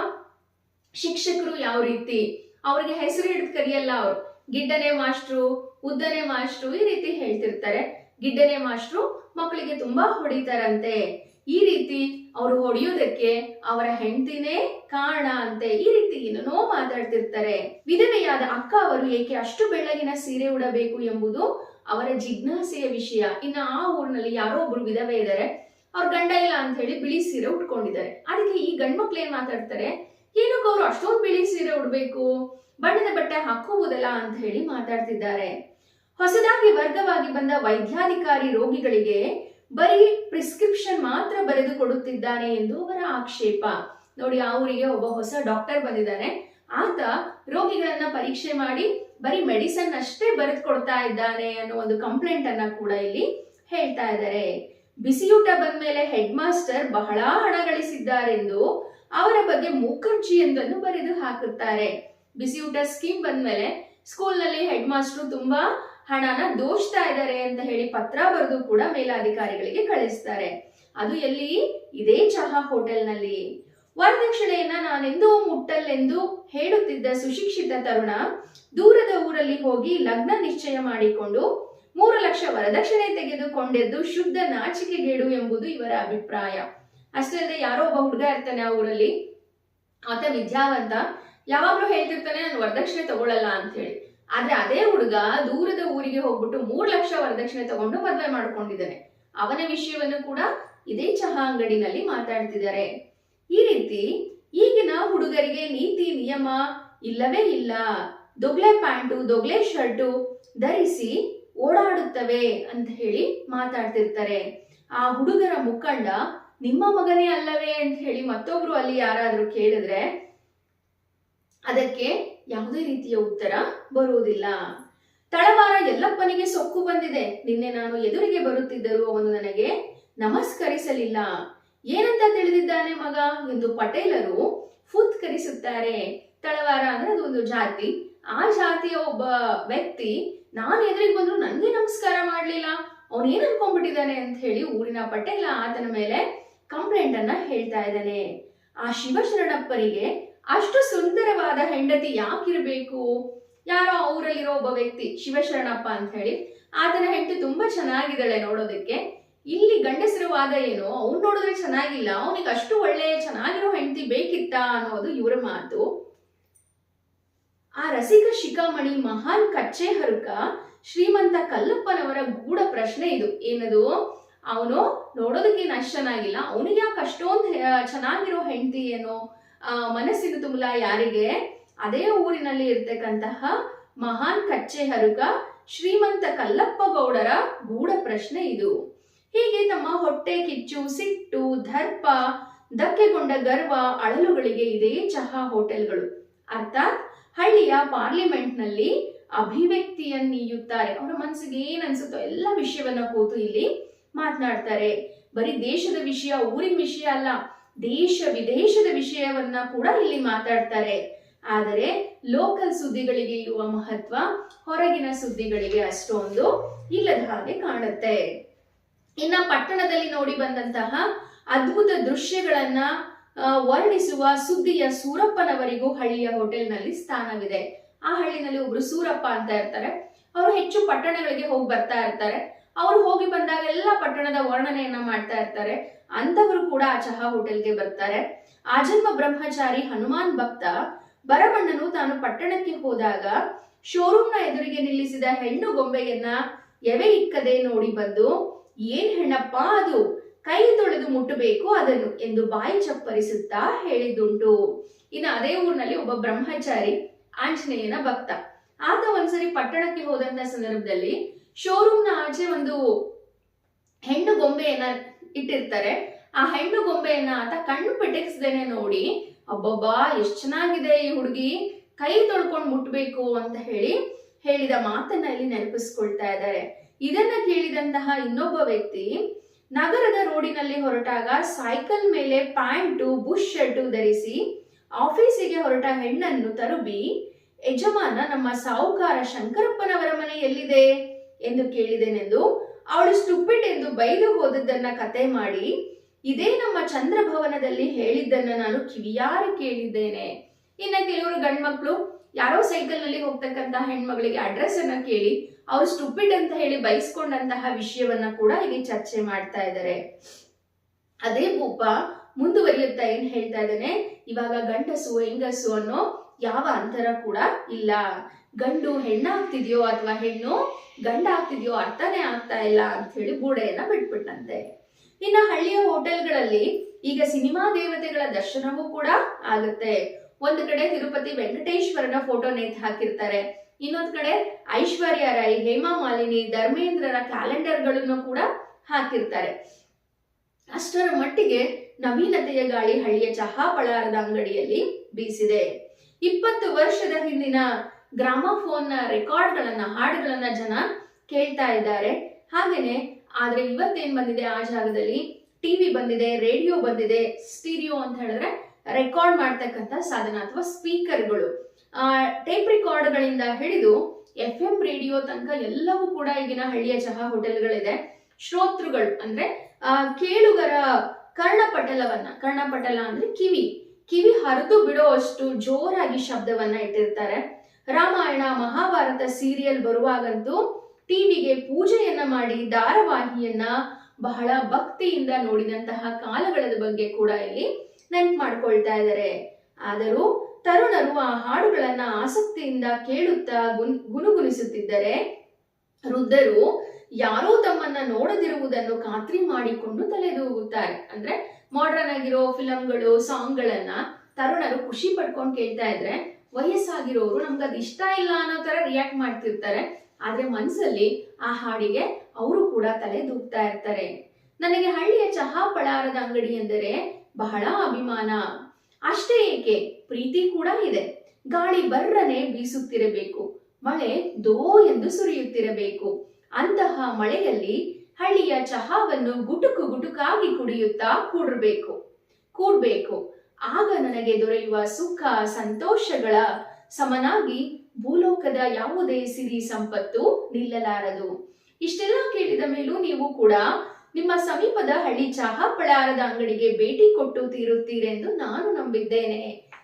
ಶಿಕ್ಷಕರು ಯಾವ ರೀತಿ? ಅವ್ರಿಗೆ ಹೆಸರು ಹಿಡಿದು ಕರಿಯಲ್ಲ ಅವ್ರು. ಗಿಡ್ಡನೆ ಮಾಸ್ಟ್ರು ಉದ್ದನೆ ಮಾಸ್ಟ್ರು ಈ ರೀತಿ ಹೇಳ್ತಿರ್ತಾರೆ. ಗಿಡ್ಡನೆ ಮಾಸ್ಟ್ರು ಮಕ್ಕಳಿಗೆ ತುಂಬಾ ಹೊಡಿತಾರಂತೆ. ಈ ರೀತಿ ಅವರು ಹೊಡೆಯೋದಕ್ಕೆ ಅವರ ಹೆಂಡತಿನೇ ಕಾರಣ ಅಂತೆ. ಈ ರೀತಿ ಏನೇನೋ ಮಾತಾಡ್ತಿರ್ತಾರೆ. ವಿಧವೆಯಾದ ಅಕ್ಕ ಅವರು ಏಕೆ ಅಷ್ಟು ಬೆಳಗಿನ ಸೀರೆ ಉಡಬೇಕು ಎಂಬುದು ಅವರ ಜಿಜ್ಞಾಸೆಯ ವಿಷಯ. ಇನ್ನು ಆ ಊರಿನಲ್ಲಿ ಯಾರೋ ಒಬ್ರು ವಿಧವೆ ಇದ್ದಾರೆ. ಅವ್ರ ಗಂಡ ಇಲ್ಲ ಅಂತ ಹೇಳಿ ಬಿಳಿ ಸೀರೆ ಉಟ್ಕೊಂಡಿದ್ದಾರೆ. ಅದಕ್ಕೆ ಈ ಗಂಡ್ಮಕ್ಳು ಏನ್ ಮಾತಾಡ್ತಾರೆ? ಏನಕ್ಕೆ ಅವರು ಅಷ್ಟೊಂದು ಬಿಳಿ ಸೀರೆ ಉಡ್ಬೇಕು, ಬಣ್ಣದ ಬಟ್ಟೆ ಹಾಕೋಬಹುದಲ್ಲ ಅಂತ ಹೇಳಿ ಮಾತಾಡ್ತಿದ್ದಾರೆ. ಹೊಸದಾಗಿ ವರ್ಗವಾಗಿ ಬಂದ ವೈದ್ಯಾಧಿಕಾರಿ ರೋಗಿಗಳಿಗೆ ಬರೀ ಪ್ರಿಸ್ಕ್ರಿಪ್ಷನ್ ಮಾತ್ರ ಬರೆದು ಕೊಡುತ್ತಿದ್ದಾನೆ ಎಂದು ಅವರ ಆಕ್ಷೇಪ. ನೋಡಿ, ಆ ಊರಿಗೆ ಒಬ್ಬ ಹೊಸ ಡಾಕ್ಟರ್ ಬಂದಿದ್ದಾನೆ. ಆತ ರೋಗಿಗಳನ್ನ ಪರೀಕ್ಷೆ ಮಾಡಿ ಬರೀ ಮೆಡಿಸನ್ ಅಷ್ಟೇ ಬರೆದು ಕೊಡ್ತಾ ಇದ್ದಾನೆ ಅನ್ನೋ ಒಂದು ಕಂಪ್ಲೇಂಟ್ ಅನ್ನ ಕೂಡ ಇಲ್ಲಿ ಹೇಳ್ತಾ ಇದ್ದಾರೆ. ಬಿಸಿಯೂಟ ಬಂದ್ಮೇಲೆ ಹೆಡ್ ಮಾಸ್ಟರ್ ಬಹಳ ಹಣ ಗಳಿಸಿದ್ದಾರೆಂದು ಅವರ ಬಗ್ಗೆ ಮುಖರ್ಜಿ ಎಂದನ್ನು ಬರೆದು ಹಾಕುತ್ತಾರೆ. ಬಿಸಿಯೂಟ ಸ್ಕೀಮ್ ಬಂದ್ಮೇಲೆ ಸ್ಕೂಲ್ನಲ್ಲಿ ಹೆಡ್ ಮಾಸ್ಟರ್ ತುಂಬಾ ಹಣನ ದೋಷ್ತಾ ಇದ್ದಾರೆ ಅಂತ ಹೇಳಿ ಪತ್ರ ಬರೆದು ಕೂಡ ಮೇಲಾಧಿಕಾರಿಗಳಿಗೆ ಕಳಿಸ್ತಾರೆ. ಅದು ಎಲ್ಲಿ? ಇದೇ ಚಹಾ ಹೋಟೆಲ್ನಲ್ಲಿ. ವರದಕ್ಷಿಣೆಯನ್ನ ನಾನೆಂದೂ ಮುಟ್ಟಲ್ಲೆಂದು ಹೇಳುತ್ತಿದ್ದ ಸುಶಿಕ್ಷಿತ ತರುಣ ದೂರದ ಊರಲ್ಲಿ ಹೋಗಿ ಲಗ್ನ ನಿಶ್ಚಯ ಮಾಡಿಕೊಂಡು ಮೂರು ಲಕ್ಷ ವರದಕ್ಷಿಣೆ ತೆಗೆದುಕೊಂಡೆದ್ದು ಶುದ್ಧ ನಾಚಿಕೆಗೇಡು ಎಂಬುದು ಇವರ ಅಭಿಪ್ರಾಯ. ಅಷ್ಟೇ ಅಲ್ಲದೆ ಯಾರೋ ಒಬ್ಬ ಹುಡುಗ ಇರ್ತಾನೆ ಆ ಊರಲ್ಲಿ. ಆತ ವಿದ್ಯಾವಂತ. ಯಾವಾಗ್ಲೂ ಹೇಳ್ತಿರ್ತಾನೆ, ನಾನು ವರದಕ್ಷಿಣೆ ತಗೊಳ್ಳಲ್ಲ ಅಂತ ಹೇಳಿ ಆದ್ರೆ ಅದೇ ಹುಡುಗ ದೂರದ ಊರಿಗೆ ಹೋಗ್ಬಿಟ್ಟು ಮೂರ್ ಲಕ್ಷ ವರದಕ್ಷಿಣೆ ತಗೊಂಡು ಮದುವೆ ಮಾಡ್ಕೊಂಡಿದ್ದಾನೆ. ಅವನ ವಿಷಯವನ್ನು ಕೂಡ ಇದೇ ಚಹಾ ಅಂಗಡಿನಲ್ಲಿ ಮಾತಾಡ್ತಿದ್ದಾರೆ. ಈ ರೀತಿ ಈಗಿನ ಹುಡುಗರಿಗೆ ನೀತಿ, ನಿಯಮ ಇಲ್ಲವೇ ಇಲ್ಲ. ದೊಗ್ಲೆ ಪ್ಯಾಂಟು, ದೊಗ್ಲೆ ಶರ್ಟು ಧರಿಸಿ ಓಡಾಡುತ್ತವೆ ಅಂತ ಹೇಳಿ ಮಾತಾಡ್ತಿರ್ತಾರೆ. ಆ ಹುಡುಗರ ಮುಖಂಡ ನಿಮ್ಮ ಮಗನೇ ಅಲ್ಲವೇ ಅಂತ ಹೇಳಿ ಮತ್ತೊಬ್ರು ಅಲ್ಲಿ ಯಾರಾದ್ರೂ ಕೇಳಿದ್ರೆ ಅದಕ್ಕೆ ಯಾವುದೇ ರೀತಿಯ ಉತ್ತರ ಬರುವುದಿಲ್ಲ. ತಳವಾರ ಎಲ್ಲಪ್ಪನಿಗೆ ಸೊಕ್ಕು ಬಂದಿದೆ. ನಿನ್ನೆ ನಾನು ಎದುರಿಗೆ ಬರುತ್ತಿದ್ದರೂ ಅವನು ನನಗೆ ನಮಸ್ಕರಿಸಲಿಲ್ಲ. ಏನಂತ ತಿಳಿದಿದ್ದಾನೆ ಮಗ ಎಂದು ಪಟೇಲರು ಫುತ್ಕರಿಸುತ್ತಾರೆ. ತಳವಾರ ಅಂದ್ರೆ ಅದು ಒಂದು ಜಾತಿ. ಆ ಜಾತಿಯ ಒಬ್ಬ ವ್ಯಕ್ತಿ, ನಾನು ಎದುರಿಗೆ ಬಂದ್ರು ನನ್ಗೆ ನಮಸ್ಕಾರ ಮಾಡ್ಲಿಲ್ಲ. ಅವನು ಏನ್ ಅನ್ಕೊಂಡ್ಬಿಟ್ಟಿದ್ದಾನೆ ಅಂತ ಹೇಳಿ ಊರಿನ ಪಟೇಲ ಆತನ ಮೇಲೆ ಕಂಪ್ಲೇಂಟ್ ಅನ್ನ ಹೇಳ್ತಾ ಇದ್ದಾನೆ. ಆ ಶಿವಶರಣಪ್ಪರಿಗೆ ಅಷ್ಟು ಸುಂದರವಾದ ಹೆಂಡತಿ ಯಾಕಿರ್ಬೇಕು? ಯಾರೋ ಊರಲ್ಲಿರೋ ಒಬ್ಬ ವ್ಯಕ್ತಿ ಶಿವಶರಣಪ್ಪ ಅಂತ ಹೇಳಿ, ಆತನ ಹೆಂಡತಿ ತುಂಬಾ ಚೆನ್ನಾಗಿದ್ದಾಳೆ ನೋಡೋದಕ್ಕೆ. ಇಲ್ಲಿ ಗಂಡಸರ ವಾದ ಏನು, ಅವ್ನು ನೋಡಿದ್ರೆ ಚೆನ್ನಾಗಿಲ್ಲ, ಅವನಿಗೆ ಅಷ್ಟು ಒಳ್ಳೆ ಚೆನ್ನಾಗಿರೋ ಹೆಂಡತಿ ಬೇಕಿತ್ತ ಅನ್ನೋದು ಇವರ ಮಾತು. ಆ ರಸಿಕ ಶಿಖಾಮಣಿ ಮಹಾನ್ ಕಚ್ಚೆ ಹರುಕ ಶ್ರೀಮಂತ ಕಲ್ಲಪ್ಪನವರ ಗೂಢ ಪ್ರಶ್ನೆ ಇದು. ಏನದು? ಅವನು ನೋಡೋದಕ್ಕೇನು ಅಷ್ಟು ಚೆನ್ನಾಗಿಲ್ಲ. ಅವನಿಗೆ ಯಾಕೆ ಅಷ್ಟೊಂದು ಚೆನ್ನಾಗಿರೋ ಹೆಂಡತಿ ಏನೋ ಮನಸ್ಸಿನ ತುಂಬಲ ಯಾರಿಗೆ? ಅದೇ ಊರಿನಲ್ಲಿ ಇರ್ತಕ್ಕಂತಹ ಮಹಾನ್ ಕಚ್ಚೆ ಹರುಕ ಶ್ರೀಮಂತ ಕಲ್ಲಪ್ಪ ಗೌಡರ ಗೂಢ ಪ್ರಶ್ನೆ ಇದು. ಹೀಗೆ ತಮ್ಮ ಹೊಟ್ಟೆ ಕಿಚ್ಚು, ಸಿಟ್ಟು, ದರ್ಪ, ಧಕ್ಕೆಗೊಂಡ ಗರ್ವ, ಅಳಲುಗಳಿಗೆ ಇದೇ ಚಹಾ ಹೋಟೆಲ್ಗಳು. ಅರ್ಥಾತ್ ಹಳ್ಳಿಯ ಪಾರ್ಲಿಮೆಂಟ್ನಲ್ಲಿ ಅಭಿವ್ಯಕ್ತಿಯನ್ನೀಯುತ್ತಾರೆ. ಅವರ ಮನಸ್ಸಿಗೆ ಏನ್ ಅನ್ಸುತ್ತೋ ಎಲ್ಲ ವಿಷಯವನ್ನ ಕೂತು ಇಲ್ಲಿ ಮಾತನಾಡ್ತಾರೆ. ಬರೀ ದೇಶದ ವಿಷಯ, ಊರಿನ ವಿಷಯ ಅಲ್ಲ, ದೇಶ ವಿದೇಶದ ವಿಷಯವನ್ನ ಕೂಡ ಇಲ್ಲಿ ಮಾತಾಡ್ತಾರೆ. ಆದರೆ ಲೋಕಲ್ ಸುದ್ದಿಗಳಿಗೆ ಇರುವ ಮಹತ್ವ ಹೊರಗಿನ ಸುದ್ದಿಗಳಿಗೆ ಅಷ್ಟೊಂದು ಇಲ್ಲದ ಹಾಗೆ ಕಾಣುತ್ತೆ. ಇನ್ನ ಪಟ್ಟಣದಲ್ಲಿ ನೋಡಿ ಬಂದಂತಹ ಅದ್ಭುತ ದೃಶ್ಯಗಳನ್ನ ವರ್ಣಿಸುವ ಸುದ್ದಿಯ ಸೂರಪ್ಪನವರಿಗೂ ಹಳ್ಳಿಯ ಹೋಟೆಲ್ನಲ್ಲಿ ಸ್ಥಾನವಿದೆ. ಆ ಹಳ್ಳಿನಲ್ಲಿ ಒಬ್ರು ಸೂರಪ್ಪ ಅಂತ ಇರ್ತಾರೆ. ಅವರು ಹೆಚ್ಚು ಪಟ್ಟಣಗಳಿಗೆ ಹೋಗಿ ಬರ್ತಾ ಇರ್ತಾರೆ. ಅವರು ಹೋಗಿ ಬಂದಾಗ ಎಲ್ಲ ಪಟ್ಟಣದ ವರ್ಣನೆಯನ್ನ ಮಾಡ್ತಾ ಇರ್ತಾರೆ. ಅಂತವರು ಕೂಡ ಆ ಚಹಾ ಹೋಟೆಲ್ಗೆ ಬರ್ತಾರೆ. ಆಜನ್ಮ ಬ್ರಹ್ಮಚಾರಿ ಹನುಮಾನ್ ಭಕ್ತ ಬರಮಣ್ಣನು ತಾನು ಪಟ್ಟಣಕ್ಕೆ ಹೋದಾಗ ಶೋರೂಮ್ನ ಎದುರಿಗೆ ನಿಲ್ಲಿಸಿದ ಹೆಣ್ಣು ಗೊಂಬೆಯನ್ನ ಎವೆ ಇಕ್ಕದೆ ನೋಡಿ ಬಂದು, ಏನ್ ಹೆಣ್ಣಪ್ಪ ಅದು? ಕೈ ತೊಳೆದು ಮುಟ್ಟಬೇಕು ಅದನ್ನು? ಎಂದು ಬಾಯಿ ಚಪ್ಪರಿಸುತ್ತಾ ಹೇಳಿದ್ದುಂಟು. ಇನ್ನು ಅದೇ ಊರಿನಲ್ಲಿ ಒಬ್ಬ ಬ್ರಹ್ಮಚಾರಿ ಆಂಜನೇಯನ ಭಕ್ತ. ಆತ ಒಂದ್ಸರಿ ಪಟ್ಟಣಕ್ಕೆ ಹೋದಂತ ಸಂದರ್ಭದಲ್ಲಿ ಶೋರೂಮ್ನ ಆಚೆ ಒಂದು ಹೆಣ್ಣು ಗೊಂಬೆಯನ್ನ ಇಟ್ಟಿರ್ತಾರೆ. ಆ ಹೆಣ್ಣು ಗೊಂಬೆಯನ್ನ ಆತ ಕಣ್ಣು ಪೆಟೆಕ್ಸ್ದೇನೆ ನೋಡಿ, ಅಬ್ಬಬ್ಬಾ, ಎಷ್ಟ್ ಚೆನ್ನಾಗಿದೆ ಈ ಹುಡುಗಿ, ಕೈ ತೊಳ್ಕೊಂಡು ಮುಟ್ಬೇಕು ಅಂತ ಹೇಳಿ ಹೇಳಿದ ಮಾತನ್ನ ಇಲ್ಲಿ ನೆನಪಿಸ್ಕೊಳ್ತಾ ಇದ್ದಾರೆ. ಇದನ್ನ ಕೇಳಿದಂತಹ ಇನ್ನೊಬ್ಬ ವ್ಯಕ್ತಿ, ನಗರದ ರೋಡಿನಲ್ಲಿ ಹೊರಟಾಗ ಸೈಕಲ್ ಮೇಲೆ ಪ್ಯಾಂಟು, ಬುಷ್ ಶರ್ಟು ಧರಿಸಿ ಆಫೀಸಿಗೆ ಹೊರಟ ಹೆಣ್ಣನ್ನು ತರುಬಿ, ಯಜಮಾನ ನಮ್ಮ ಸಾಹುಕಾರ ಶಂಕರಪ್ಪನವರ ಮನೆ ಎಲ್ಲಿದೆ ಎಂದು ಕೇಳಿದೆನೆಂದು ಅವಳು ಸ್ಟುಪಿಡ್ ಎಂದು ಬೈದು ಹೋದದ್ದನ್ನ ಕತೆ ಮಾಡಿ, ಇದೇ ನಮ್ಮ ಚಂದ್ರಭವನದಲ್ಲಿ ಹೇಳಿದ್ದನ್ನ ನಾನು ಕಿವಿಯಾರು ಕೇಳಿದ್ದೇನೆ. ಇನ್ನ ಕೆಲವರು ಗಂಡ್ಮಕ್ಳು ಯಾರೋ ಸೈಕಲ್ನಲ್ಲಿ ಹೋಗ್ತಕ್ಕಂತಹ ಹೆಣ್ಮಗಳಿಗೆ ಅಡ್ರೆಸ್ ಅನ್ನ ಕೇಳಿ, ಅವ್ರು ಸ್ಟುಪಿಡ್ ಅಂತ ಹೇಳಿ ಬಯಸ್ಕೊಂಡಂತಹ ವಿಷಯವನ್ನ ಕೂಡ ಇಲ್ಲಿ ಚರ್ಚೆ ಮಾಡ್ತಾ ಇದ್ದಾರೆ. ಅದೇ ಭೂಪ ಮುಂದುವರಿಯುತ್ತಾ ಏನ್ ಹೇಳ್ತಾ ಇದ್ದಾನೆ? ಇವಾಗ ಗಂಡಸು ಹೆಂಗಸು ಅನ್ನೋ ಯಾವ ಅಂತರ ಕೂಡ ಇಲ್ಲ. ಗಂಡು ಹೆಣ್ಣಾಗ್ತಿದ್ಯೋ ಅಥವಾ ಹೆಣ್ಣು ಗಂಡ ಆಗ್ತಿದ್ಯೋ ಅರ್ಥನೇ ಆಗ್ತಾ ಇಲ್ಲ ಅಂತ ಹೇಳಿ ಬೂಡೆಯನ್ನ ಬಿಟ್ಬಿಟ್ಟಂತೆ ಇನ್ನ ಹಳ್ಳಿಯ ಹೋಟೆಲ್ಗಳಲ್ಲಿ ಈಗ ಸಿನಿಮಾ ದೇವತೆಗಳ ದರ್ಶನವೂ ಕೂಡ ಆಗುತ್ತೆ. ಒಂದು ಕಡೆ ತಿರುಪತಿ ವೆಂಕಟೇಶ್ವರನ ಫೋಟೋ ನೇತು ಹಾಕಿರ್ತಾರೆ. ಇನ್ನೊಂದ್ ಕಡೆ ಐಶ್ವರ್ಯ ರೈ ಹೇಮಾ ಮಾಲಿನಿ ಧರ್ಮೇಂದ್ರರ ಕ್ಯಾಲೆಂಡರ್ಗಳನ್ನು ಕೂಡ ಹಾಕಿರ್ತಾರೆ. ಅಷ್ಟರ ಮಟ್ಟಿಗೆ ನವೀನತೆಯ ಗಾಳಿ ಹಳ್ಳಿಯ ಚಹಾ ಪಳಾರದ ಅಂಗಡಿಯಲ್ಲಿ ಬೀಸಿದೆ. ಇಪ್ಪತ್ತು ವರ್ಷದ ಹಿಂದಿನ ಗ್ರಾಮಫೋನ್ನ ರೆಕಾರ್ಡ್ಗಳನ್ನ, ಹಾಡುಗಳನ್ನ ಜನ ಕೇಳ್ತಾ ಇದ್ದಾರೆ. ಹಾಗೇನೆ ಆದ್ರೆ ಇವತ್ತೇನ್ ಬಂದಿದೆ ಆ ಜಾಗದಲ್ಲಿ? ಟಿವಿ ಬಂದಿದೆ, ರೇಡಿಯೋ ಬಂದಿದೆ, ಸ್ಟೀರಿಯೋ ಅಂತ ಹೇಳಿದ್ರೆ ರೆಕಾರ್ಡ್ ಮಾಡ್ತಕ್ಕಂಥ ಸಾಧನ ಅಥವಾ ಸ್ಪೀಕರ್ಗಳು. ಟೇಪ್ ರೆಕಾರ್ಡ್ಗಳಿಂದ ಹಿಡಿದು ಎಫ್ ಎಂ ರೇಡಿಯೋ ತನಕ ಎಲ್ಲವೂ ಕೂಡ ಈಗಿನ ಹಳ್ಳಿಯ ಚಹಾ ಹೋಟೆಲ್ಗಳಿದೆ. ಶ್ರೋತೃಗಳು ಅಂದ್ರೆ ಕೇಳುಗರ ಕರ್ಣಪಟಲವನ್ನ, ಕರ್ಣಪಟಲ ಅಂದ್ರೆ ಕಿವಿ. ಕಿವಿ ಹರಿದು ಬಿಡೋ ಅಷ್ಟು ಜೋರಾಗಿ ಶಬ್ದವನ್ನ ಇಟ್ಟಿರ್ತಾರೆ. ರಾಮಾಯಣ ಮಹಾಭಾರತ ಸೀರಿಯಲ್ ಬರುವಾಗಂತೂ ಟಿವಿಗೆ ಪೂಜೆಯನ್ನ ಮಾಡಿ ಧಾರಾವಾಹಿಯನ್ನ ಬಹಳ ಭಕ್ತಿಯಿಂದ ನೋಡಿದಂತಹ ಕಾಲಗಳ ಬಗ್ಗೆ ಕೂಡ ಇಲ್ಲಿ ನೆನ್ಪು ಮಾಡ್ಕೊಳ್ತಾ ಇದ್ದಾರೆ. ಆದರೂ ತರುಣರು ಆ ಹಾಡುಗಳನ್ನ ಆಸಕ್ತಿಯಿಂದ ಕೇಳುತ್ತಾ ಗುನ್ ಗುನುಗುಣಿಸುತ್ತಿದ್ದರೆ ವೃದ್ಧರು ಯಾರೋ ತಮ್ಮನ್ನ ನೋಡದಿರುವುದನ್ನು ಖಾತ್ರಿ ಮಾಡಿಕೊಂಡು ತಲೆದೂಗುತ್ತಾರೆ. ಅಂದ್ರೆ ಮಾಡರ್ನ್ ಆಗಿರೋ ಫಿಲಂಗಳು ಸಾಂಗ್ಗಳನ್ನ ತರುಣರು ಖುಷಿ ಪಡ್ಕೊಂಡು ಕೇಳ್ತಾ ಇದ್ರೆ ವಯಸ್ಸಾಗಿರೋರು ನಮ್ಗೆ ಅದು ಇಷ್ಟ ಇಲ್ಲ ಅನ್ನೋ ತರ ರಿಯಾಕ್ಟ್ ಮಾಡ್ತಿರ್ತಾರೆ. ಆದ್ರೆ ಮನ್ಸಲ್ಲಿ ಆ ಹಾಡಿಗೆ ಅವರು ಕೂಡ ತಲೆ ದೂಗ್ತಾ ಇರ್ತಾರೆ. ನನಗೆ ಹಳ್ಳಿಯ ಚಹಾ ಪಳಾರದ ಅಂಗಡಿ ಎಂದರೆ ಬಹಳ ಅಭಿಮಾನ. ಅಷ್ಟೇ ಏಕೆ? ಪ್ರೀತಿ ಕೂಡ ಇದೆ. ಗಾಳಿ ಬರ್ರನೆ ಬೀಸುತ್ತಿರಬೇಕು. ಮಳೆ ದೋ ಎಂದು ಸುರಿಯುತ್ತಿರಬೇಕು. ಅಂತಹ ಮಳೆಯಲ್ಲಿ ಹಳ್ಳಿಯ ಚಹಾವನ್ನು ಗುಟುಕು ಗುಟುಕಾಗಿ ಕುಡಿಯುತ್ತಾ ಕೂಡಬೇಕು ಕೂಡ್ಬೇಕು ಆಗ ನನಗೆ ದೊರೆಯುವ ಸುಖ, ಸಂತೋಷಗಳ ಸಮನಾಗಿ ಭೂಲೋಕದ ಯಾವುದೇ ಸಿರಿ ಸಂಪತ್ತು ನಿಲ್ಲಲಾರದು. ಇಷ್ಟೆಲ್ಲ ಕೇಳಿದ ಮೇಲೂ ನೀವು ಕೂಡ ನಿಮ್ಮ ಸಮೀಪದ ಹಳ್ಳಿ ಚಹಾ ಪಳಾರದ ಅಂಗಡಿಗೆ ಭೇಟಿ ಕೊಟ್ಟು ತೀರುತ್ತೀರೆಂದು ನಾನು ನಂಬಿದ್ದೇನೆ.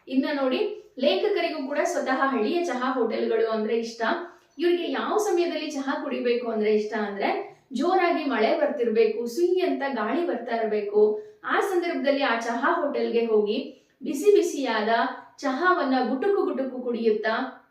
ಇನ್ನ ನೋಡಿ, ಲೇಖಕರಿಗೂ ಕೂಡ ಸ್ವತಃ ಹಳ್ಳಿಯ ಚಹಾ ಹೋಟೆಲ್ಗಳು ಅಂದ್ರೆ ಇಷ್ಟ. ಇವರಿಗೆ ಯಾವ ಸಮಯದಲ್ಲಿ ಚಹಾ ಕುಡಿಬೇಕು ಅಂದ್ರೆ ಇಷ್ಟ ಅಂದ್ರೆ ಜೋರಾಗಿ ಮಳೆ ಬರ್ತಿರ್ಬೇಕು, ಸುಯಿ ಅಂತ ಗಾಳಿ ಬರ್ತಾ ಇರಬೇಕು. ಆ ಸಂದರ್ಭದಲ್ಲಿ ಆ ಚಹಾ ಹೋಟೆಲ್ಗೆ ಹೋಗಿ ಬಿಸಿ ಬಿಸಿಯಾದ ಚಹಾವನ್ನ ಗುಟುಕು ಗುಟುಕು ಕುಡಿಯುತ್ತಾ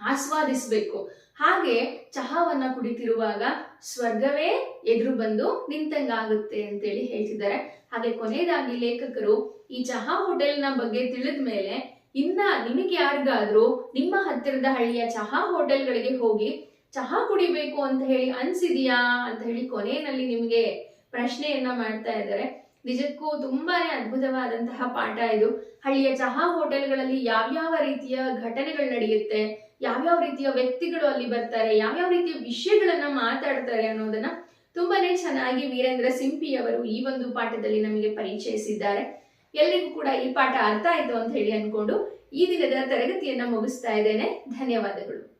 ಆಸ್ವಾದಿಸಬೇಕು. ಹಾಗೆ ಚಹಾವನ್ನ ಕುಡಿತಿರುವಾಗ ಸ್ವರ್ಗವೇ ಎದುರು ಬಂದು ನಿಂತಂಗಾಗುತ್ತೆ ಅಂತೇಳಿ ಹೇಳ್ತಿದ್ದಾರೆ. ಹಾಗೆ ಕೊನೆಯದಾಗಿ ಲೇಖಕರು ಈ ಚಹಾ ಹೋಟೆಲ್ನ ಬಗ್ಗೆ ತಿಳಿದ ಮೇಲೆ ಇನ್ನ ನಿಮಗೆ ಯಾರಿಗಾದ್ರೂ ನಿಮ್ಮ ಹತ್ತಿರದ ಹಳ್ಳಿಯ ಚಹಾ ಹೋಟೆಲ್ಗಳಿಗೆ ಹೋಗಿ ಚಹಾ ಕುಡಿಬೇಕು ಅಂತ ಹೇಳಿ ಅನ್ಸಿದೆಯಾ ಅಂತ ಹೇಳಿ ಕೊನೆಯಲ್ಲಿ ನಿಮಗೆ ಪ್ರಶ್ನೆಯನ್ನ ಮಾಡ್ತಾ ಇದ್ದಾರೆ. ನಿಜಕ್ಕೂ ತುಂಬಾನೇ ಅದ್ಭುತವಾದಂತಹ ಪಾಠ ಇದು. ಹಳ್ಳಿಯ ಚಹಾ ಹೋಟೆಲ್ಗಳಲ್ಲಿ ಯಾವ್ಯಾವ ರೀತಿಯ ಘಟನೆಗಳು ನಡೆಯುತ್ತೆ, ಯಾವ್ಯಾವ ರೀತಿಯ ವ್ಯಕ್ತಿಗಳು ಅಲ್ಲಿ ಬರ್ತಾರೆ, ಯಾವ್ಯಾವ ರೀತಿಯ ವಿಷಯಗಳನ್ನ ಮಾತಾಡ್ತಾರೆ ಅನ್ನೋದನ್ನ ತುಂಬಾನೇ ಚೆನ್ನಾಗಿ ವೀರೇಂದ್ರ ಸಿಂಪಿ ಅವರು ಈ ಒಂದು ಪಾಠದಲ್ಲಿ ನಮಗೆ ಪರಿಚಯಿಸಿದ್ದಾರೆ. ಎಲ್ರಿಗೂ ಕೂಡ ಈ ಪಾಠ ಅರ್ಥ ಆಯ್ತು ಅಂತ ಹೇಳಿ ಅನ್ಕೊಂಡು ಈ ದಿನದ ತರಗತಿಯನ್ನ ಮುಗಿಸ್ತಾ ಇದ್ದೇನೆ. ಧನ್ಯವಾದಗಳು.